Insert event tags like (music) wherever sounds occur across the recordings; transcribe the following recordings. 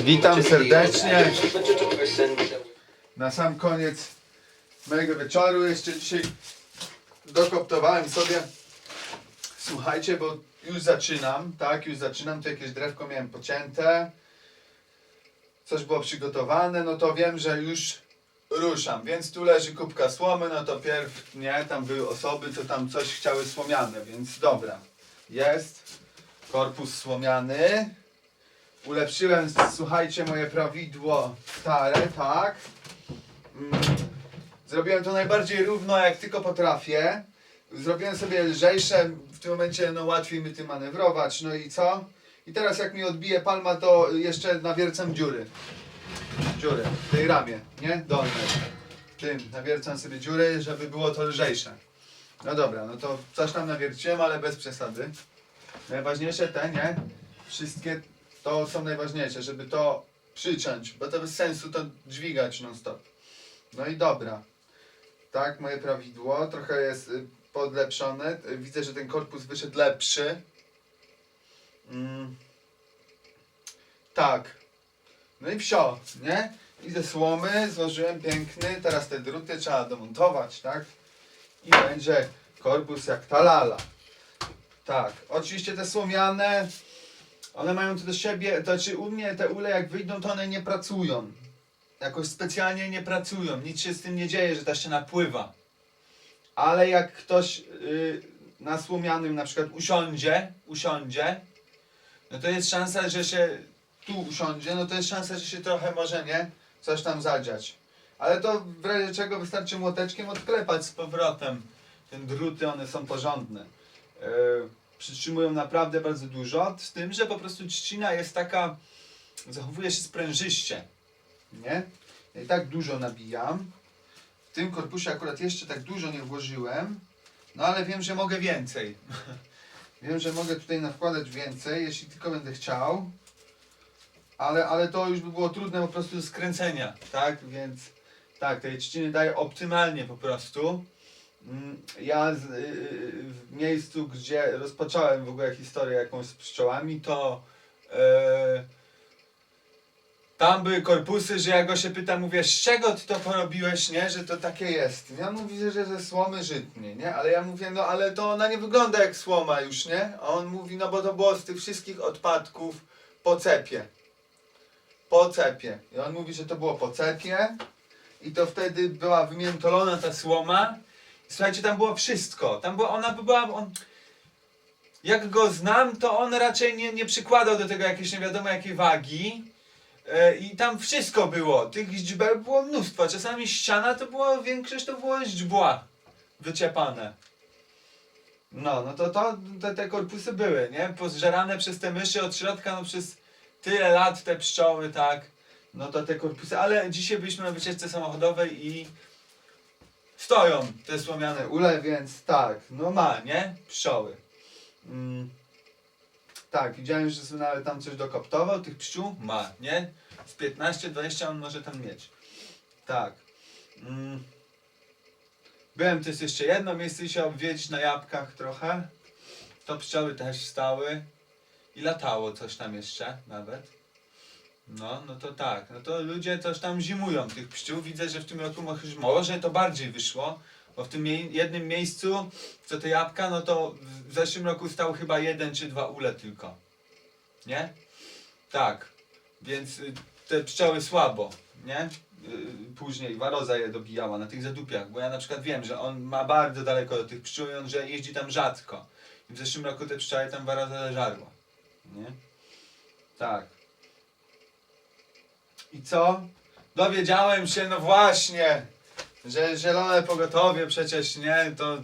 Witam serdecznie. Na sam koniec mojego wieczoru jeszcze dzisiaj dokoptowałem sobie. Słuchajcie, bo już zaczynam, tak, już zaczynam. Tu jakieś drewko miałem pocięte. Coś było przygotowane, no to wiem, że już ruszam. Więc tu leży kubka słomy, no to pierw, nie, tam były osoby, co tam coś chciały słomiane, więc dobra. Jest korpus słomiany. Ulepszyłem, słuchajcie, moje prawidło stare, tak. Mm. Zrobiłem to najbardziej równo, jak tylko potrafię. Zrobiłem sobie lżejsze, w tym momencie no, łatwiej mi tym manewrować, no i co? I teraz jak mi odbije palma, to jeszcze nawiercam dziury. Dziury w tej ramie, nie? Dolnej. Tym nawiercam sobie dziury, żeby było to lżejsze. No dobra, no to coś tam nawierciłem, ale bez przesady. Najważniejsze te, nie? Wszystkie to są najważniejsze, żeby to przyciąć, bo to bez sensu to dźwigać non stop. No i dobra. Tak, moje prawidło. Trochę jest y, podlepszone. Widzę, że ten korpus wyszedł lepszy. Mm. Tak. No i wsio, nie? I ze słomy złożyłem piękny. Teraz te druty trzeba domontować, tak? I będzie korpus jak talala. Tak. Oczywiście te słomiane, one mają to do siebie, to znaczy u mnie te ule jak wyjdą, to one nie pracują. Jakoś specjalnie nie pracują. Nic się z tym nie dzieje, że ta ściana pływa. Ale jak ktoś y, na słomianym na przykład usiądzie, usiądzie, no to jest szansa, że się tu usiądzie, no to jest szansa, że się trochę może nie coś tam zadziać. Ale to w razie czego wystarczy młoteczkiem odklepać z powrotem. Ten druty, one są porządne. Yy, przytrzymują naprawdę bardzo dużo, z tym, że po prostu trzcina jest taka, zachowuje się sprężyście. Nie? Ja i tak dużo nabijam. W tym korpusie akurat jeszcze tak dużo nie włożyłem, no ale wiem, że mogę więcej. (laughs) wiem, że mogę tutaj nawkładać więcej, jeśli tylko będę chciał. Ale, ale to już by było trudne po prostu do skręcenia, tak? Więc tak, tej trzciny daje optymalnie po prostu. Mm, Ja z, y, w miejscu, gdzie rozpocząłem w ogóle historię jakąś z pszczołami, to e, tam były korpusy, że ja go się pytam, mówię, z czego ty to porobiłeś, nie? Że to takie jest. Ja mówię, że ze słomy żytniej, nie? Ale ja mówię, no ale to ona nie wygląda jak słoma już, nie? A on mówi, no bo to było z tych wszystkich odpadków po cepie. Po cepie. I on mówi, że to było po cepie i to wtedy była wymiętolona ta słoma. Słuchajcie, tam było wszystko. Tam była, ona była, on, jak go znam, to on raczej nie, nie przykładał do tego jakiejś nie wiadomo jakiej wagi. E, I tam wszystko było. Tych źdźbeł było mnóstwo. Czasami ściana to było, większość to było źdźbła wyciepane. No, no to, to te, te korpusy były, nie? Pozżerane przez te myszy od środka, no przez tyle lat te pszczoły, tak. No to te korpusy, ale dzisiaj byliśmy na wycieczce samochodowej i stoją te słomiane ule, więc tak, no ma, nie? Pszczoły. Mm. Tak, widziałem, że sobie nawet tam coś dokoptował, tych pszczół ma, nie? Z 15-20 on może tam mieć. Tak. Mm. Byłem też jeszcze jedno miejsce się obwiedzić na jabłkach trochę. To pszczoły też stały. I latało coś tam jeszcze nawet. No, no to tak. No to ludzie coś tam zimują tych pszczół. Widzę, że w tym roku może- to bardziej wyszło. Bo w tym jednym miejscu, co te jabłka, no to w- w zeszłym roku stał chyba jeden czy dwa ule tylko. Nie? Tak. Więc y, te pszczoły słabo, nie? Y, Później waroza je dobijała na tych zadupiach, bo ja na przykład wiem, że on ma bardzo daleko do tych pszczół i on że jeździ tam rzadko. I w zeszłym roku te pszczoły tam waroza leżarła. Nie? Tak. I co? Dowiedziałem się, no właśnie, że zielone pogotowie przecież, nie? To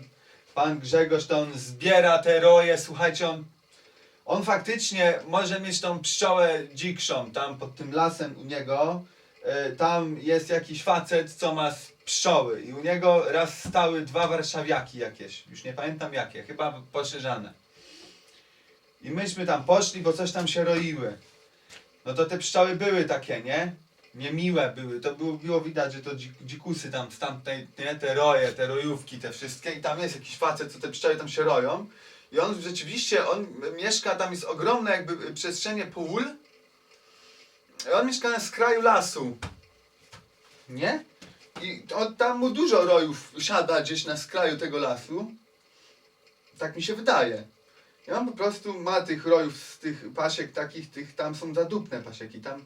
pan Grzegorz to on zbiera te roje, słuchajcie, on on faktycznie może mieć tą pszczołę dzikszą tam pod tym lasem u niego. E, tam jest jakiś facet, co ma z pszczoły i u niego raz stały dwa warszawiaki jakieś, już nie pamiętam jakie, chyba poszerzane. I myśmy tam poszli, bo coś tam się roiły. No to te pszczoły były takie, nie? Niemiłe były, to było, było widać, że to dzik, dzikusy tam z tamtej, nie? Te roje, te rojówki, te wszystkie i tam jest jakiś facet, co te pszczoły tam się roją. I on rzeczywiście, on mieszka, tam jest ogromne jakby przestrzenie pól on mieszka na skraju lasu. Nie? I on, tam mu dużo rojów siada gdzieś na skraju tego lasu. Tak mi się wydaje. I on po prostu ma tych rojów z tych pasiek takich, tych tam są zadupne pasieki. Tam,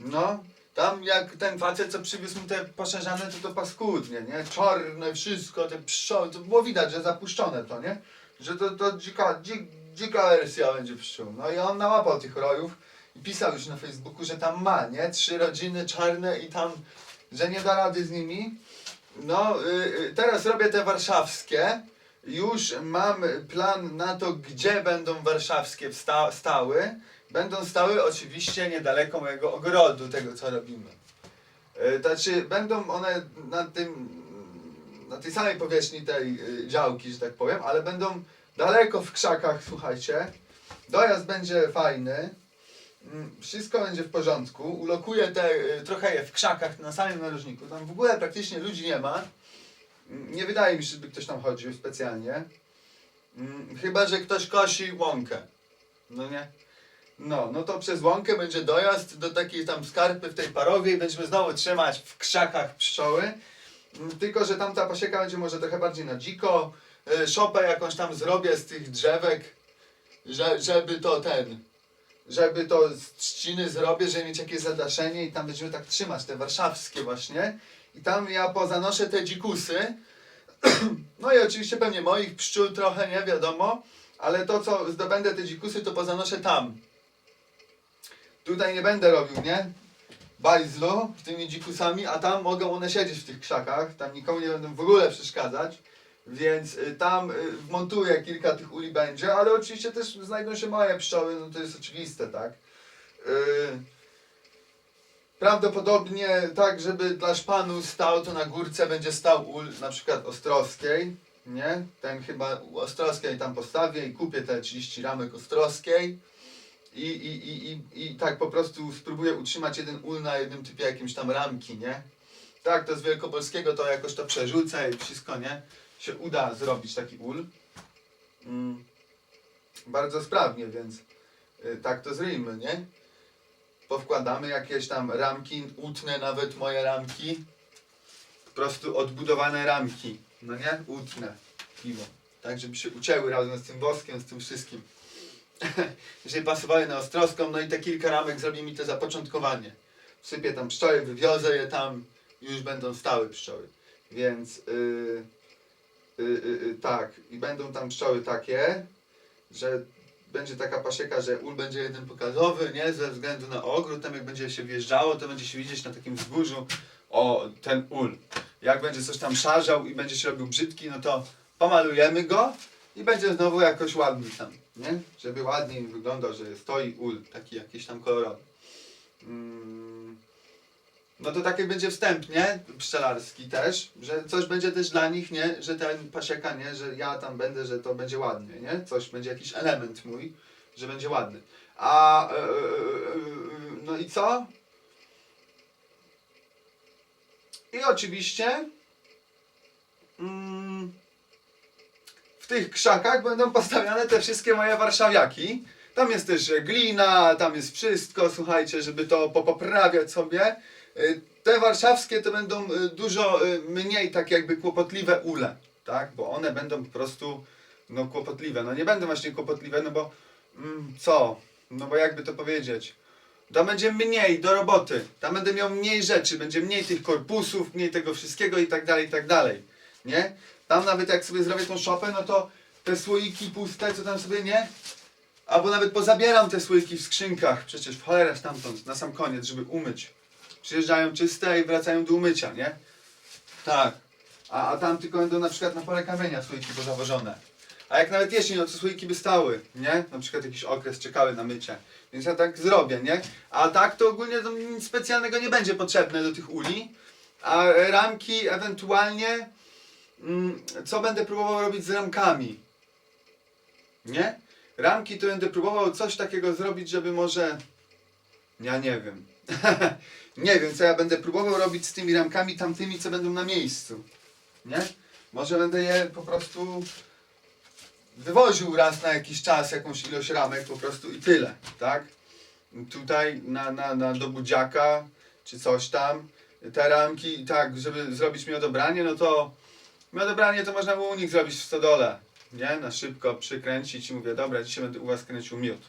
no, tam jak ten facet, co przywiózł mu te poszerzane, to to paskudnie, nie? Czarne wszystko, te pszczoły, to było widać, że zapuszczone to, nie? Że to, to dzika, dzik, dzika wersja będzie pszczół. No i on nałapał tych rojów i pisał już na Facebooku, że tam ma, nie? Trzy rodziny czarne i tam, że nie da rady z nimi. No, y, y, teraz robię te warszawskie. Już mam plan na to, gdzie będą warszawskie stały. Będą stały oczywiście niedaleko mojego ogrodu, tego co robimy. Y, Znaczy, będą one na tym, na tej samej powierzchni tej y, działki, że tak powiem, ale będą daleko w krzakach, słuchajcie. Dojazd będzie fajny. Mm, Wszystko będzie w porządku. Ulokuję te, y, trochę je w krzakach na samym narożniku. Tam w ogóle praktycznie ludzi nie ma. Nie wydaje mi się, żeby ktoś tam chodził specjalnie. Mm, Chyba, że ktoś kosi łąkę. No nie? No, no to przez łąkę będzie dojazd do takiej tam skarpy w tej parowie i będziemy znowu trzymać w krzakach pszczoły. Mm, Tylko, że tamta pasieka będzie może trochę bardziej na dziko. Y, Szopę jakąś tam zrobię z tych drzewek, że, żeby to ten, żeby to z trzciny zrobię, żeby mieć jakieś zadaszenie i tam będziemy tak trzymać, te warszawskie właśnie. I tam ja pozanoszę te dzikusy. (clears throat) No i oczywiście pewnie moich pszczół trochę, nie wiadomo, ale to co zdobędę te dzikusy, to pozanoszę tam. Tutaj nie będę robił, nie? Bajzlu z tymi dzikusami, a tam mogą one siedzieć w tych krzakach, tam nikomu nie będą w ogóle przeszkadzać. Więc y, tam y, wmontuję kilka tych uli będzie, ale oczywiście też znajdą się moje pszczoły, no to jest oczywiste, tak? Y, Prawdopodobnie tak, żeby dla szpanu stał, to na górce będzie stał ul na przykład Ostrowskiej, nie? Ten chyba Ostrowskiej tam postawię i kupię te 30 ramek Ostrowskiej i, i, i, i, i tak po prostu spróbuję utrzymać jeden ul na jednym typie jakimś tam ramki, nie? Tak, to z Wielkopolskiego to jakoś to przerzucę i wszystko, nie? Się uda zrobić taki ul. Mm. Bardzo sprawnie, więc y, tak to zrobimy, nie? Powkładamy jakieś tam ramki, utnę nawet moje ramki. Po prostu odbudowane ramki. No nie? Utnę piwo. Tak, żeby się ucięły razem z tym woskiem, z tym wszystkim. (laughs) Jeżeli pasowały na ostroską, no i te kilka ramek zrobi mi to zapoczątkowanie. Wsypię tam pszczoły, wywiozę je tam i już będą stałe pszczoły. Więc yy, yy, yy, tak, i będą tam pszczoły takie, że będzie taka pasieka, że ul będzie jeden pokazowy, nie? Ze względu na ogród, tam jak będzie się wjeżdżało, to będzie się widzieć na takim wzgórzu, o, ten ul. Jak będzie coś tam szarzał i będzie się robił brzydki, no to pomalujemy go i będzie znowu jakoś ładny tam, nie? Żeby ładniej wyglądał, że stoi ul, taki jakiś tam kolorowy. Mm. No to taki będzie wstęp, nie? Pszczelarski też, że coś będzie też dla nich, nie? Że ten pasieka, nie? Że ja tam będę, że to będzie ładnie, nie? Coś będzie jakiś element mój, że będzie ładny. A e, e, no i co? I oczywiście mm, w tych krzakach będą postawione te wszystkie moje warszawiaki. Tam jest też glina, tam jest wszystko, słuchajcie, żeby to popoprawiać sobie. Y, Te warszawskie to będą y, dużo y, mniej tak jakby kłopotliwe ule, tak? Bo one będą po prostu no kłopotliwe. No nie będą właśnie kłopotliwe, no bo mm, co? No bo jakby to powiedzieć? Tam będzie mniej do roboty. Tam będę miał mniej rzeczy, będzie mniej tych korpusów, mniej tego wszystkiego i tak dalej, i tak dalej. Nie? Tam nawet jak sobie zrobię tą szopę, no to te słoiki puste, co tam sobie nie? Albo nawet pozabieram te słoiki w skrzynkach, przecież w cholerę stamtąd, na sam koniec, żeby umyć. Przyjeżdżają czyste i wracają do umycia, nie? Tak. A, a tam tylko będą na przykład na pole kamienia słoiki pozawożone. A jak nawet jeśli, no to słoiki by stały, nie? Na przykład jakiś okres czekały na mycie. Więc ja tak zrobię, nie? A tak to ogólnie to nic specjalnego nie będzie potrzebne do tych uli. A ramki ewentualnie, mm, co będę próbował robić z ramkami? Nie? Ramki to będę próbował coś takiego zrobić, żeby może... Ja nie wiem. (laughs) nie wiem, co ja będę próbował robić z tymi ramkami tamtymi, co będą na miejscu. Nie? Może będę je po prostu wywoził raz na jakiś czas jakąś ilość ramek po prostu i tyle, tak? tutaj na, na, na do budziaka, czy coś tam. Te ramki, tak, żeby zrobić miodobranie, no to miodobranie to można było u nich zrobić w stodole, nie? Na szybko przykręcić i mówię, dobra, dzisiaj będę u was kręcił miód.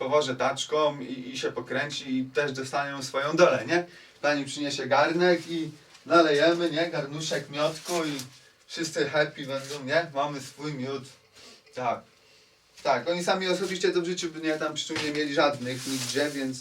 Powożę taczką i, i się pokręci i też dostaną swoją dolę, nie? Pani przyniesie garnek i nalejemy, nie? Garnuszek miodku i wszyscy happy będą, nie? Mamy swój miód. Tak. Tak, oni sami osobiście to w życiu by nie tam pszczół nie mieli żadnych nigdzie, więc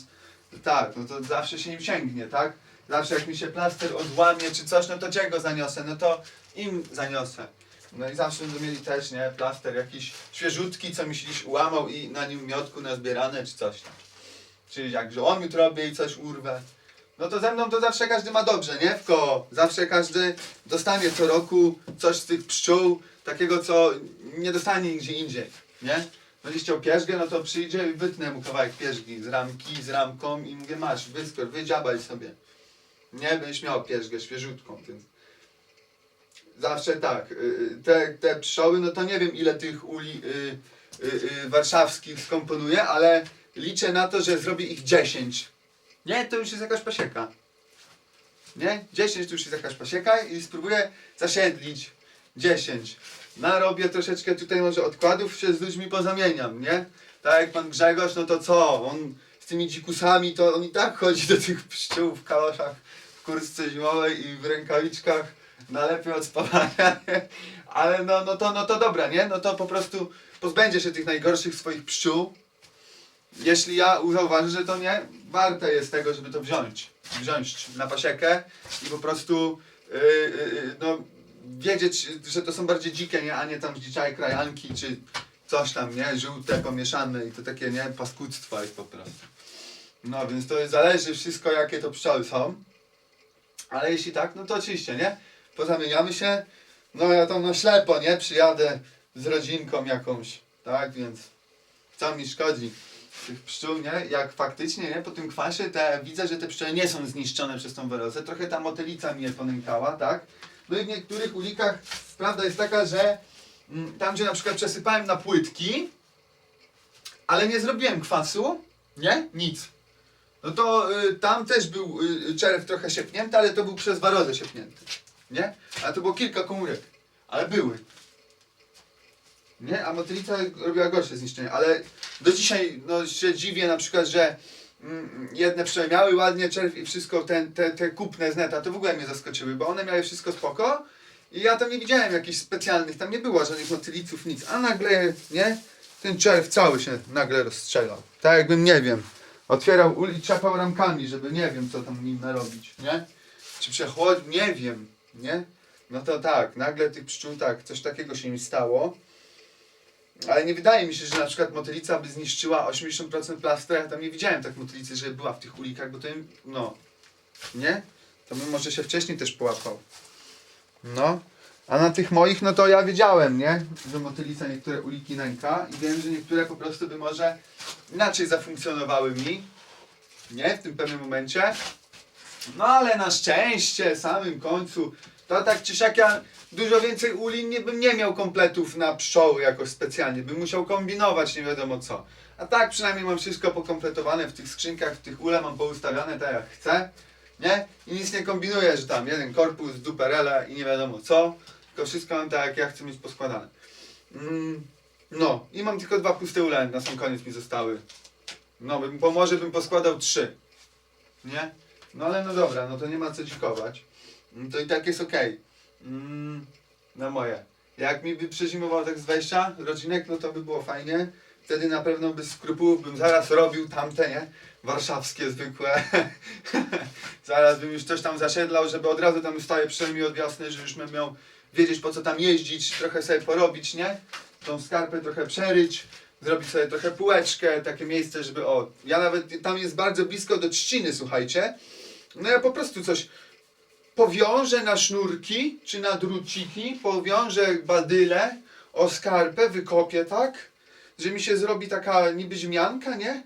tak, no to zawsze się im sięgnie, tak? Zawsze jak mi się plaster odłamie czy coś, no to gdzie go zaniosę? No to im zaniosę. No i zawsze będą mieli też, nie? Plaster jakiś świeżutki, co mi się gdzieś ułamał i na nim miodku nazbierane czy coś tam. Czyli jak, że on mi robię i coś urwę. No to ze mną to zawsze każdy ma dobrze, nie? W koło. Zawsze każdy dostanie co roku coś z tych pszczół, takiego co nie dostanie nigdzie indziej, nie? Będzie chciał pierzgę, no to przyjdzie i wytnę mu kawałek pierzgi z ramki, z ramką i mówię masz, wyskor, wydziabaj sobie. Nie, będziesz miał pierzgę świeżutką, więc zawsze tak. y, Te, te pszczoły, no to nie wiem ile tych uli y, y, y, warszawskich skomponuję, ale liczę na to, że zrobię ich 10. Nie, to już jest jakaś pasieka. Nie? 10 to już jest jakaś pasieka i spróbuję zasiedlić 10. Narobię troszeczkę tutaj może odkładów, się z ludźmi pozamieniam, nie? Tak jak pan Grzegorz, no to co? On z tymi dzikusami, to on i tak chodzi do tych pszczół w kaloszach, w kurtce zimowej i w rękawiczkach na lepiej od spawania? (laughs) Ale no, no, to, no to dobra, nie? No to po prostu pozbędzie się tych najgorszych swoich pszczół, jeśli ja zauważę, że to nie warte jest tego, żeby to wziąć, wziąć na pasiekę i po prostu yy, yy, no, wiedzieć, że to są bardziej dzikie, nie? a nie tam zdziczałe krajanki czy coś tam, nie? Żółte, pomieszane i to takie, nie? Paskudztwo jest po prostu. No więc to zależy wszystko, jakie to pszczoły są. Ale jeśli tak, no to oczywiście, nie? Pozamieniamy się. No ja tam na ślepo, nie? Przyjadę z rodzinką jakąś, tak? Więc co mi szkodzi tych pszczół, nie? Jak faktycznie, nie? Po tym kwasie te, widzę, że te pszczoły nie są zniszczone przez tą werozę. Trochę ta motylica mnie ponękała, tak? No i w niektórych ulikach prawda jest taka, że mm, tam, gdzie na przykład przesypałem na płytki, ale nie zrobiłem kwasu, nie? Nic. No to y, tam też był y, czerw trochę siepnięty, ale to był przez warozę siepnięty. Nie? Ale to było kilka komórek. Ale były. Nie? A motylica robiła gorsze zniszczenie, ale do dzisiaj no, się dziwię na przykład, że mm, jedne pszczoły miały ładnie czerw i wszystko, ten, te, te kupne z neta, to w ogóle mnie zaskoczyły, bo one miały wszystko spoko i ja tam nie widziałem jakichś specjalnych, tam nie było żadnych motyliców, nic, a nagle, nie? Ten czerw cały się nagle rozstrzelał. Tak jakbym, nie wiem, otwierał ul i czapał ramkami, żeby nie wiem co tam nim narobić, nie? Czy przechłodzi, nie wiem, nie? No to tak, nagle tych pszczół tak, coś takiego się mi stało. Ale nie wydaje mi się, że na przykład motylica by zniszczyła 80% plastra. Ja tam nie widziałem tak motylicy, że była w tych ulikach, bo to im, no, nie? To bym może się wcześniej też połapał. No. A na tych moich, no to ja wiedziałem, nie? Że motylica niektóre uliki nęka i wiem, że niektóre po prostu by może inaczej zafunkcjonowały mi. Nie? W tym pewnym momencie. No ale na szczęście, samym końcu, to tak czy siak ja dużo więcej ulin nie bym nie miał kompletów na pszczoły jakoś specjalnie. Bym musiał kombinować nie wiadomo co. A tak przynajmniej mam wszystko pokompletowane w tych skrzynkach, w tych ule mam poustawiane tak jak chcę. Nie? I nic nie kombinuję, że tam jeden korpus, duperele i nie wiadomo co. Tylko wszystko mam tak jak ja chcę mieć poskładane. Mm, no i mam tylko dwa puste ule na sam koniec mi zostały. No, bo może bym poskładał trzy. Nie? No ale no dobra, no to nie ma co dzikować. Mm, To i tak jest okej. Mm, na moje. Jak mi by przezimował tak z wejścia rodzinek, no to by było fajnie. Wtedy na pewno bez skrupułów bym zaraz robił tamte, nie? Warszawskie zwykłe. (laughs) zaraz bym już coś tam zasiedlał, żeby od razu tam ustaje przynajmniej od wiosny, że już bym miał wiedzieć po co tam jeździć, trochę sobie porobić, nie? Tą skarpę trochę przeryć, zrobić sobie trochę półeczkę, takie miejsce, żeby o, ja nawet, tam jest bardzo blisko do trzciny, słuchajcie. No ja po prostu coś powiążę na sznurki, czy na druciki, powiążę badyle o skarpę, wykopię tak, że mi się zrobi taka niby zmianka, nie?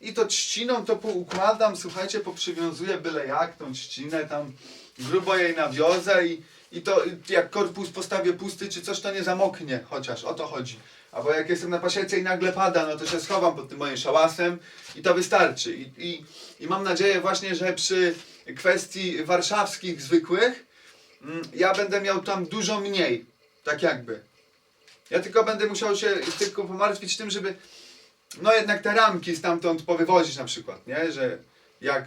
I to trzciną to poukładam, słuchajcie, poprzywiązuję byle jak tą trzcinę, tam grubo jej nawiozę i, i to jak korpus postawię pusty czy coś, to nie zamoknie chociaż, o to chodzi. Albo jak jestem na pasiece i nagle pada, no to się schowam pod tym moim szałasem i to wystarczy. I, i, i mam nadzieję właśnie, że przy kwestii warszawskich zwykłych mm, ja będę miał tam dużo mniej. Tak jakby. Ja tylko będę musiał się tylko pomartwić tym, żeby no jednak te ramki stamtąd powywozić na przykład, nie? Że jak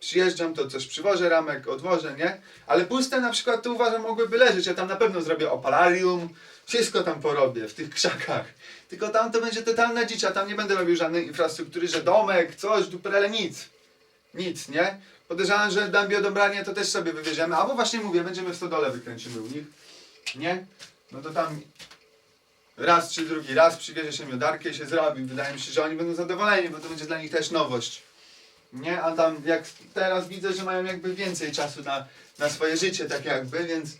przyjeżdżam, to coś przywożę ramek, odwożę, nie? Ale puste na przykład to uważam mogłyby leżeć. Ja tam na pewno zrobię opalarium, wszystko tam porobię w tych krzakach. Tylko tam to będzie totalna dzicz, a tam nie będę robił żadnej infrastruktury, że domek, coś, duperele, nic. Nic, nie? Podejrzewam, że dam biodobranie to też sobie wywieziemy, albo właśnie mówię, będziemy w stodole wykręcimy u nich, nie? No to tam raz czy drugi raz przywiezie się miodarkę i się zrobi. Wydaje mi się, że oni będą zadowoleni, bo to będzie dla nich też nowość. Nie? A tam jak teraz widzę, że mają jakby więcej czasu na, na swoje życie, tak jakby, więc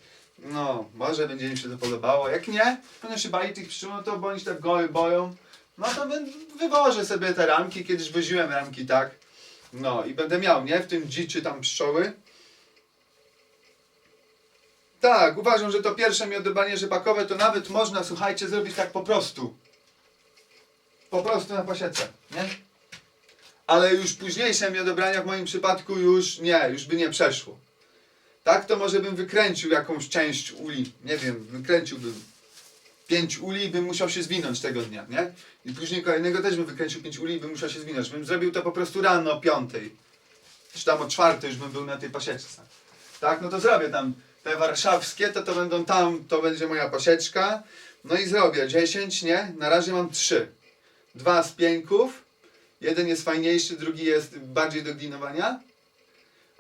no, może będzie im się to podobało. Jak nie, będą się bali tych pszczół, no to bo oni tak goły boją. No to wy, wywożę sobie te ramki, kiedyś woziłem ramki, tak. No i będę miał, nie? W tym dziczy tam pszczoły. Tak, uważam, że to pierwsze miodobanie rzepakowe to nawet można, słuchajcie, zrobić tak po prostu. Po prostu na pasiece, nie? Ale już późniejsze miodobrania w moim przypadku już nie, już by nie przeszło. Tak to może bym wykręcił jakąś część uli, nie wiem, wykręciłbym pięć uli i bym musiał się zwinąć tego dnia, nie? I później kolejnego też bym wykręcił pięć uli i bym musiał się zwinąć. Bym zrobił to po prostu rano o piątej. Czy tam o czwartej już bym był na tej pasieczce. Tak, no to zrobię tam te warszawskie, to to będą tam, to będzie moja pasieczka. No i zrobię 10, nie? Na razie mam 3. Dwa z pieńków. Jeden jest fajniejszy, drugi jest bardziej do glinowania.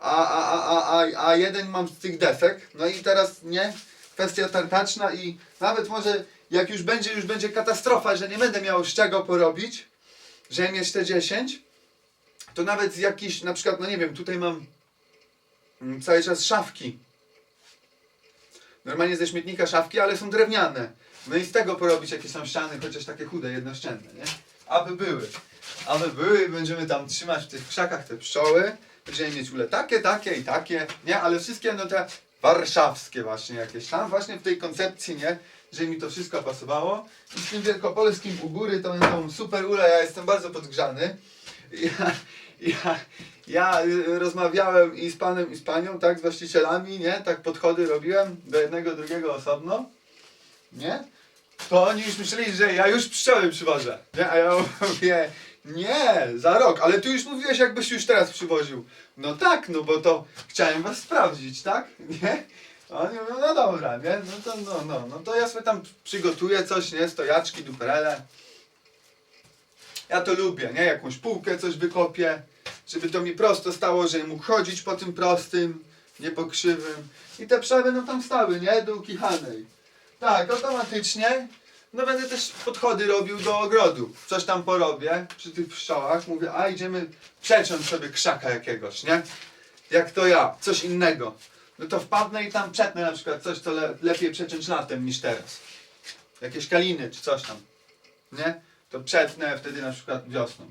A, a, a, a, a, jeden mam z tych desek. No i teraz nie? Kwestia tartaczna i nawet może jak już będzie, już będzie katastrofa, że nie będę miał z czego porobić, że mieć te 10, to nawet jakiś, na przykład, no nie wiem, tutaj mam mm, cały czas szafki. Normalnie ze śmietnika szafki, ale są drewniane. No i z tego porobić jakieś tam ściany, chociaż takie chude, jednościenne, nie? Aby były. Aby były, będziemy tam trzymać w tych krzakach te pszczoły. Będziemy mieć ule takie, takie i takie, nie? Ale wszystkie no te warszawskie właśnie jakieś tam, właśnie w tej koncepcji, nie? Że mi to wszystko pasowało. I z tym wielkopolskim u góry to będą super ule, ja jestem bardzo podgrzany. Ja, ja, ja rozmawiałem i z panem i z panią, tak, z właścicielami, nie? Tak podchody robiłem do jednego, drugiego osobno, nie? To oni już myśleli, że ja już pszczoły przywożę, nie? A ja mówię, nie, za rok, ale ty już mówiłeś, jakbyś już teraz przywoził. No tak, no bo to chciałem was sprawdzić, tak? Nie? Oni mówią, no dobra, nie? No to, no, no, no to ja sobie tam przygotuję coś, nie? Stojaczki, duperele. Ja to lubię, nie? Jakąś półkę coś wykopię, żeby to mi prosto stało, żebym mógł chodzić po tym prostym, nie po krzywym. I te pszczoły będą tam stały, nie? Do ukichanej. Tak, automatycznie. No będę też podchody robił do ogrodu. Coś tam porobię przy tych pszczołach. Mówię, a idziemy przeciąć sobie krzaka jakiegoś, nie? Jak to ja, coś innego. No to wpadnę i tam przetnę na przykład coś, co le lepiej przeciąć latem niż teraz. Jakieś kaliny czy coś tam. Nie? To przetnę wtedy na przykład wiosną.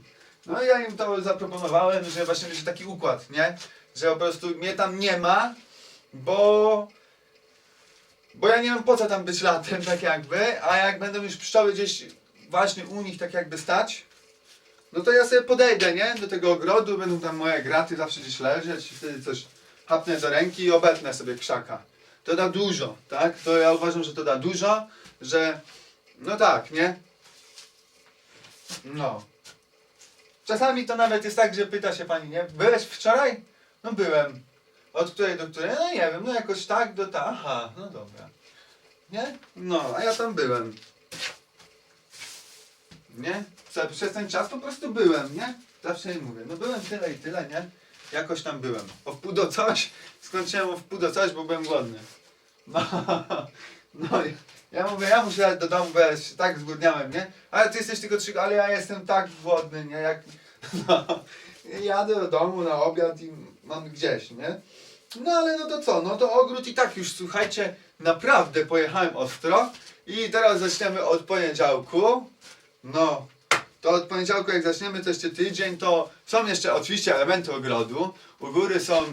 No i ja im to zaproponowałem, że właśnie będzie taki układ, nie? Że po prostu mnie tam nie ma, bo bo ja nie wiem po co tam być latem, tak jakby, a jak będą już pszczoły gdzieś właśnie u nich tak jakby stać, no to ja sobie podejdę, nie? Do tego ogrodu, będą tam moje graty zawsze gdzieś leżeć i wtedy coś hapnę do ręki i obetnę sobie krzaka. To da dużo, tak? To ja uważam, że to da dużo, że no tak, nie? No. Czasami to nawet jest tak, że pyta się pani, nie? Byłeś wczoraj? No byłem. Od której do której? No nie wiem, no jakoś tak do ta. Aha, no dobra. Nie? No, a ja tam byłem. Nie? Przez ten czas po prostu byłem, nie? Zawsze jej mówię, no byłem tyle i tyle, nie? Jakoś tam byłem. O wpół do coś, (laughs) skończyłem o wpół do coś, bo byłem głodny. (laughs) No, no i ja mówię, ja muszę do domu, bo ja się tak zgłodniałem, nie? Ale ty jesteś tylko trzy, ale ja jestem tak głodny, nie? Jak, (laughs) no, jadę do domu na obiad i mam gdzieś, nie? No ale no to co, no to ogród i tak już, słuchajcie, naprawdę pojechałem ostro i teraz zaczniemy od poniedziałku. No, to od poniedziałku jak zaczniemy to jeszcze tydzień, to są jeszcze oczywiście elementy ogrodu. U góry są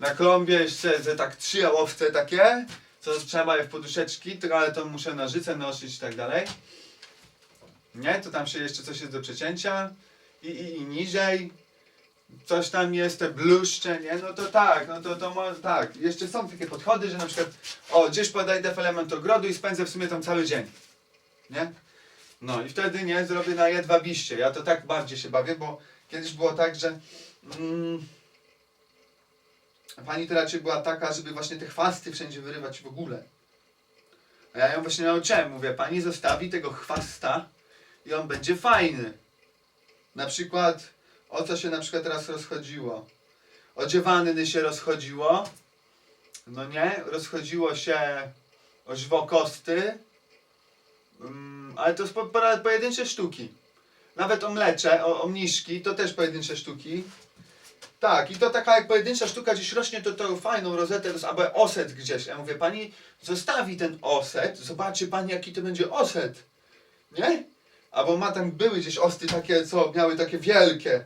na klombie jeszcze ze tak trzy jałowce takie, co trzeba je w poduszeczki, tylko ale to muszę nożyce nosić i tak dalej. Nie? To tam się jeszcze coś jest do przecięcia i, i, i niżej coś tam jest, te bluszcze, nie? No to tak, no to, to może tak. Jeszcze są takie podchody, że na przykład o, gdzieś podejdę w element ogrodu i spędzę w sumie tam cały dzień. Nie? No i wtedy nie, zrobię na jedwabiście. Ja to tak bardziej się bawię, bo kiedyś było tak, że mm, pani to raczej była taka, żeby właśnie te chwasty wszędzie wyrywać w ogóle. A ja ją właśnie nauczyłem, mówię, pani zostawi tego chwasta i on będzie fajny. Na przykład, o co się na przykład teraz rozchodziło? O dziewanny się rozchodziło, no nie? Rozchodziło się o żwokosty, mm, ale to po, po, pojedyncze sztuki. Nawet o mlecze, o, o mniszki, to też pojedyncze sztuki. Tak, i to taka jak pojedyncza sztuka gdzieś rośnie, to tą fajną rozetę, albo oset gdzieś. Ja mówię, pani zostawi ten oset, zobaczy pani jaki to będzie oset. Nie? Albo ma tam, były gdzieś osty takie, co miały takie wielkie,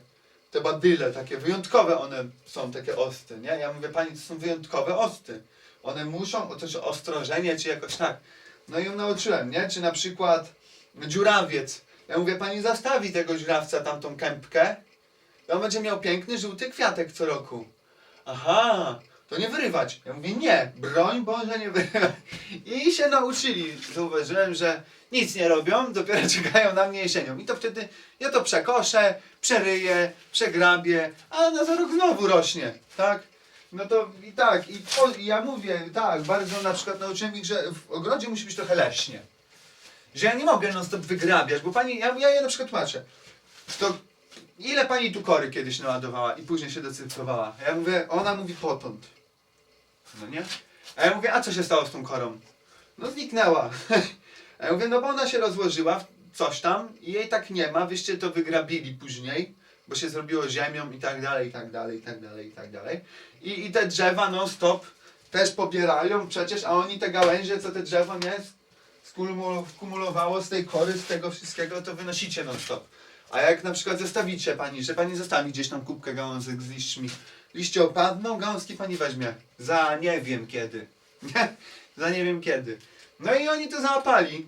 te badyle, takie wyjątkowe one są, takie osty, nie? Ja mówię, pani, to są wyjątkowe osty. One muszą, coś ostrożenie, czy jakoś tak. No i ją nauczyłem, nie? Czy na przykład dziurawiec. Ja mówię, pani zastawi tego dziurawca, tamtą kępkę, i on będzie miał piękny, żółty kwiatek co roku. Aha, to nie wyrywać. Ja mówię, nie, broń Boże nie wyrywać. I się nauczyli. Zauważyłem, że nic nie robią, dopiero (laughs) czekają na mnie jesienią. I to wtedy ja to przekoszę, przeryję, przegrabię, a na za rok znowu rośnie, tak? No to i tak, i, i ja mówię, tak, bardzo na przykład nauczyłem ich, że w ogrodzie musi być trochę leśnie. Że ja nie mogę non stop wygrabiać, bo pani, ja, ja je na przykład tłumaczę. To ile pani tu kory kiedyś naładowała i później się decyfrowała? Ja mówię, ona mówi potąd. No nie? A ja mówię, a co się stało z tą korą? No zniknęła. (laughs) A ja mówię, no bo ona się rozłożyła w coś tam i jej tak nie ma, wyście to wygrabili później, bo się zrobiło ziemią i tak dalej, i tak dalej, i tak dalej, i tak dalej. I, i te drzewa non stop też pobierają przecież, a oni te gałęzie, co te drzewo nie skumulo- skumulowało z tej kory, z tego wszystkiego, to wynosicie non stop. A jak na przykład zostawicie pani, że pani zostawi gdzieś tam kubkę gałązek z liśćmi, liście opadną, gałązki pani weźmie. Za nie wiem kiedy. (laughs) Za nie wiem kiedy. No i oni to załapali.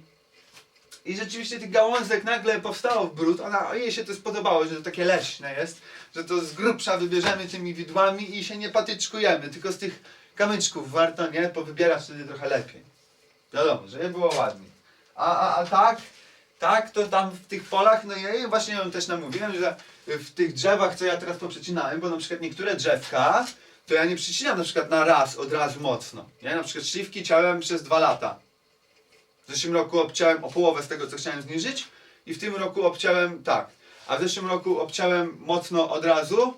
I rzeczywiście tych gałązek nagle powstało w brud. Ona, jej się to spodobało, że to takie leśne jest, że to z grubsza wybierzemy tymi widłami i się nie patyczkujemy, tylko z tych kamyczków warto, nie? Powybierać wtedy trochę lepiej. Wiadomo, żeby było ładnie. A, a, a tak, tak, to tam w tych polach, no ja właśnie ją też namówiłem, że w tych drzewach, co ja teraz poprzecinałem, bo na przykład niektóre drzewka, to ja nie przycinam na przykład na raz, od razu mocno. Nie? Na przykład śliwki ciałem przez dwa lata. W zeszłym roku obciąłem o połowę z tego, co chciałem zniżyć i w tym roku obciąłem tak. A w zeszłym roku obciąłem mocno od razu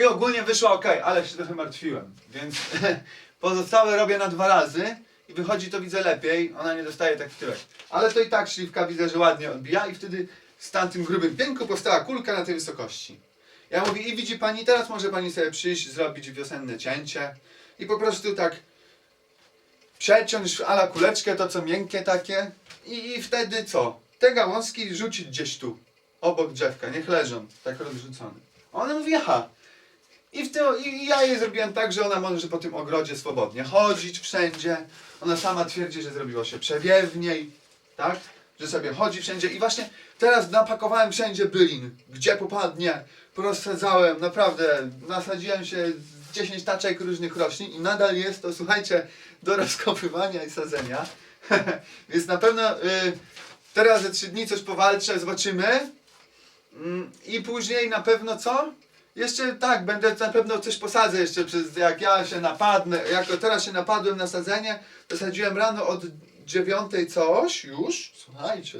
i ogólnie wyszło ok, ale się trochę martwiłem. Więc (laughs) pozostałe robię na dwa razy i wychodzi to widzę lepiej. Ona nie dostaje tak w tyłek. Ale to i tak śliwka widzę, że ładnie odbija i wtedy z tamtym grubym pięku powstała kulka na tej wysokości. Ja mówię, i widzi pani, teraz może pani sobie przyjść, zrobić wiosenne cięcie i po prostu tak przeciąć ala kuleczkę, to co miękkie takie i, i wtedy co? Te gałązki rzucić gdzieś tu, obok drzewka, niech leżą, tak rozrzucone. Ona mówi, aha. I, w tym, I ja jej zrobiłem tak, że ona może po tym ogrodzie swobodnie chodzić wszędzie. Ona sama twierdzi, że zrobiło się przewiewniej, tak? Że sobie chodzi wszędzie. I właśnie teraz napakowałem wszędzie bylin. Gdzie popadnie, porozsadzałem, naprawdę, nasadziłem się 10 taczek różnych roślin i nadal jest to, słuchajcie, do rozkopywania i sadzenia. (laughs) Więc na pewno y, teraz ze 3 dni coś powalczę, zobaczymy. Mm, I później na pewno co? Jeszcze tak, będę na pewno coś posadzę jeszcze przez, jak ja się napadnę, jak teraz się napadłem na sadzenie, to sadziłem rano od dziewiątej coś już, słuchajcie,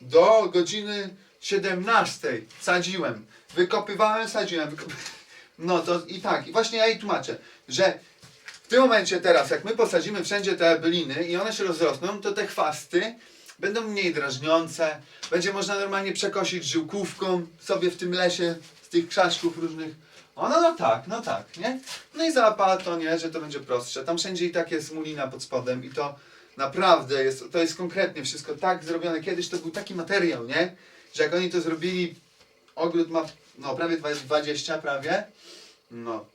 do godziny 17 sadziłem, wykopywałem, sadziłem. (laughs) no to i tak, i właśnie ja jej tłumaczę, że w tym momencie teraz, jak my posadzimy wszędzie te byliny i one się rozrosną, to te chwasty będą mniej drażniące, będzie można normalnie przekosić żyłkówką sobie w tym lesie z tych krzaczków różnych. O, no, no tak, no tak, nie? No i załapała to, nie, że to będzie prostsze. Tam wszędzie i tak jest mulina pod spodem i to naprawdę jest, to jest konkretnie wszystko tak zrobione. Kiedyś to był taki materiał, nie? Że jak oni to zrobili, ogród ma, no prawie 20 prawie, no.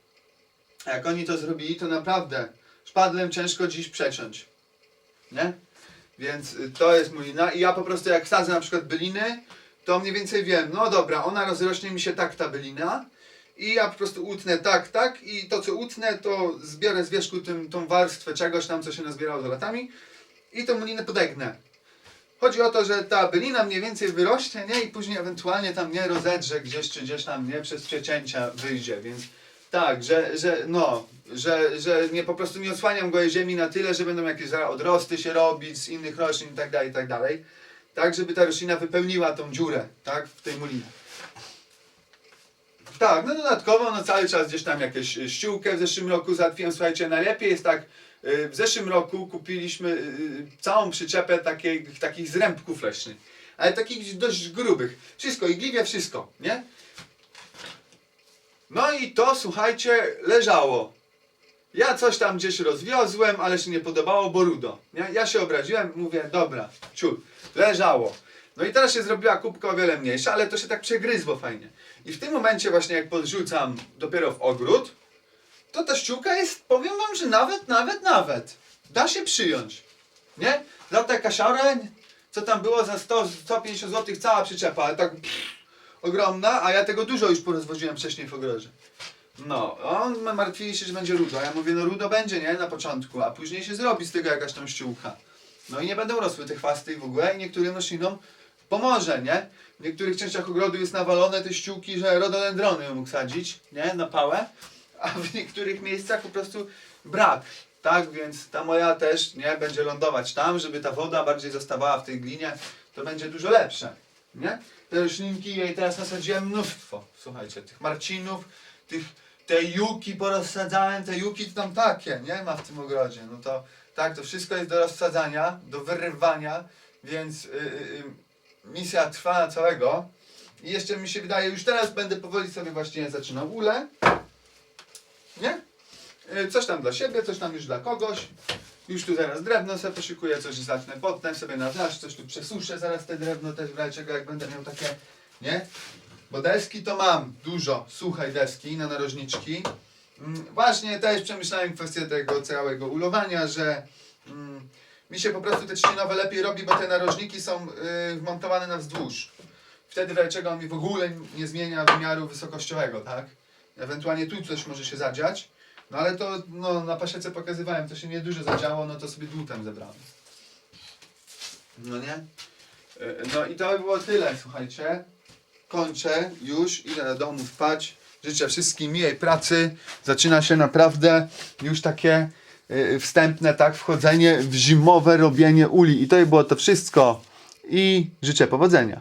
Jak oni to zrobili, to naprawdę szpadlem ciężko dziś przeciąć. Nie? Więc y, to jest mulina i ja po prostu jak sadzę na przykład byliny, to mniej więcej wiem, no dobra, ona rozrośnie mi się tak ta bylina i ja po prostu utnę tak, tak i to co utnę to zbiorę z wierzchu tym, tą warstwę czegoś tam, co się nazbierało za latami i tą bylinę podegnę. Chodzi o to, że ta bylina mniej więcej wyrośnie, nie? I później ewentualnie tam nie rozedrze gdzieś, czy gdzieś tam, nie? Przez przecięcia wyjdzie, więc tak, że, że no, że, że nie po prostu nie odsłaniam go ziemi na tyle, że będą jakieś odrosty się robić z innych roślin i tak dalej, i tak dalej. Tak, żeby ta roślina wypełniła tą dziurę, tak, w tej mulinie. Tak, no dodatkowo no cały czas gdzieś tam jakieś y, ściółkę w zeszłym roku załatwiłem. Słuchajcie, najlepiej jest tak, y, w zeszłym roku kupiliśmy y, całą przyczepę takiej, takich zrębków leśnych, ale takich dość grubych. Wszystko, igliwie wszystko, nie? No i to, słuchajcie, leżało. Ja coś tam gdzieś rozwiozłem, ale się nie podobało, bo rudo. Ja, ja się obraziłem, mówię, dobra, ciul, leżało. No i teraz się zrobiła kubka o wiele mniejsza, ale to się tak przegryzło fajnie. I w tym momencie właśnie jak podrzucam dopiero w ogród, to ta ściółka jest, powiem wam, że nawet, nawet, nawet. Da się przyjąć. Nie? Za tę kasiorę, co tam było za 100, 150 zł cała przyczepa, ale tak pff, ogromna, a ja tego dużo już porozwoziłem wcześniej w ogrodzie. No, on ma- martwili się, że będzie rudo. Ja mówię, no rudo będzie, nie? Na początku, a później się zrobi z tego jakaś tam ściółka. No i nie będą rosły te chwasty i w ogóle i niektórym roślinom pomoże, nie? W niektórych częściach ogrodu jest nawalone te ściółki, że rododendrony mógł sadzić, nie? Na pałę, a w niektórych miejscach po prostu brak. Tak, więc ta moja też, nie? Będzie lądować tam, żeby ta woda bardziej zostawała w tej glinie, to będzie dużo lepsze, nie? Te roślinki, teraz nasadziłem mnóstwo, słuchajcie, tych marcinów, tych, te juki porozsadzałem, te juki tam takie, nie? Ma w tym ogrodzie, no to tak, to wszystko jest do rozsadzania, do wyrywania, więc y, y, y, misja trwa na całego. I jeszcze mi się wydaje, już teraz będę powoli sobie właściwie zaczynał ule. Nie? Y, Coś tam dla siebie, coś tam już dla kogoś. Już tu zaraz drewno sobie poszykuję, coś zacznę potnę sobie na deszcz, coś tu przesuszę zaraz te drewno też w razie czego, jak będę miał takie, nie? Bo deski to mam dużo, suchej deski na narożniczki. Mm, Właśnie też przemyślałem kwestię tego całego ulowania, że mm, mi się po prostu te trzcinowe lepiej robi, bo te narożniki są y, wmontowane na wzdłuż. Wtedy w razie czego on mi w ogóle nie zmienia wymiaru wysokościowego, tak? Ewentualnie tu coś może się zadziać. No ale to no, na pasiece pokazywałem, to się niedużo zadziało, no to sobie dłutem zebrałem. No nie? Y, No i to by było tyle, słuchajcie. Kończę już, idę do domu spać. Życzę wszystkim miłej pracy. Zaczyna się naprawdę już takie y, wstępne, tak, wchodzenie w zimowe robienie uli. I to by było to wszystko. I życzę powodzenia.